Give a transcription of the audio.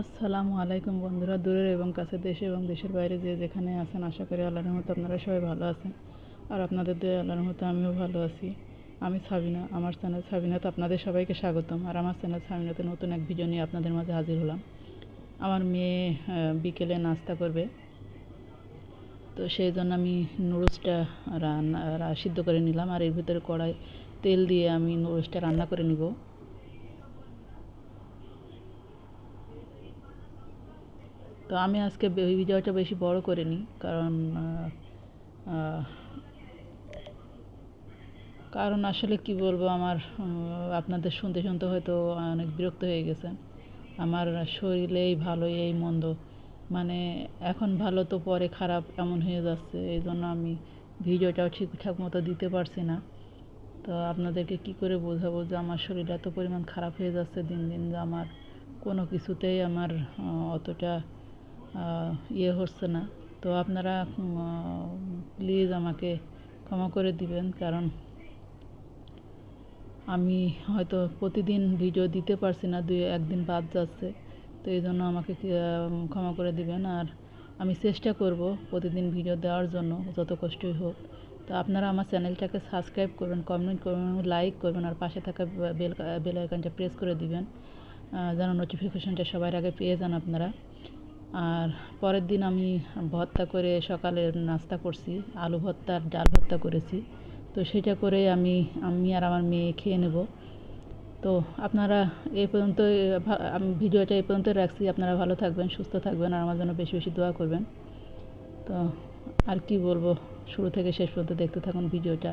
আসসালামু আলাইকুম বন্ধুরা, দূরের এবং কাছে দেশে এবং দেশের বাইরে যে যেখানে আছেন, আশা করি আল্লাহর রহমতে আপনারা সবাই ভালো আছেন। আর আপনাদের দিয়ে, আল্লাহর রহমতে আমিও ভালো আছি। আমি সাবিনা, আমার চ্যানেল সাবিনাতে আপনাদের সবাইকে স্বাগতম। আর আমার চ্যানেল সাবিনাতে নতুন এক ভিডিও নিয়ে আপনাদের মাঝে হাজির হলাম। আমার মেয়ে বিকেলে নাস্তা করবে। তো সেই জন্য আমি নুডলসটা রান্না সিদ্ধ করে নিলাম। আর এর ভিতরে কড়াই তেল দিয়ে আমি নুডলসটা রান্না করে নিব। তো আমি আজকে ভিডিওটা বেশি বড় করিনি কারণ আহ, আহ, কারণ আসলে কি বলব আমার আপনাদের শুনতে শুনতে হয়তো অনেক বিরক্ত হয়ে গেছেন আমার শরীরে এই ভালো এই মন্দ। মানে এখন ভালো তো পরে খারাপ এমন হয়ে যাচ্ছে এই জন্য আমি ভিডিওটাও ঠিকঠাক মতো দিতে পারছি না। তো আপনাদেরকে কি করে বোঝাবো যে আমার শরীর এত পরিমাণ খারাপ হয়ে যাচ্ছে দিন দিন যে আমার কোনো কিছুতেই আমার অতটা ইয়ে হচ্ছে না। তো আপনারা প্লিজ আমাকে ক্ষমা করে দিবেন, কারণ আমি হয়তো প্রতিদিন ভিডিও দিতে পারছি না, দুই, একদিন বাদ যাচ্ছে। তো এই জন্য আমাকে ক্ষমা করে দিবেন। আর আমি চেষ্টা করব প্রতিদিন ভিডিও দেওয়ার জন্য, যত কষ্টই হোক। তো আপনারা আমার চ্যানেলটাকে সাবস্ক্রাইব করবেন কমেন্ট করবেন লাইক করবেন, আর পাশে থাকা বেল বেল আইকনটা প্রেস করে দিবেন যেন নোটিফিকেশনটা সবার আগে পেয়ে যান আপনারা। আর পরের দিন আমি ভর্তা করে সকালে নাস্তা করছি, আলু ভর্তা আর ডাল ভর্তা করেছি। তো সেটা করে আমি আমি আর আমার মেয়ে খেয়ে নেব। তো আপনারা এই পর্যন্ত আমি ভিডিওটা এই পর্যন্ত রাখছি। আপনারা ভালো থাকবেন, সুস্থ থাকবেন আর আমার জন্য বেশি বেশি দোয়া করবেন। তো আর কি বলব, শুরু থেকে শেষ পর্যন্ত দেখতে থাকুন ভিডিওটা।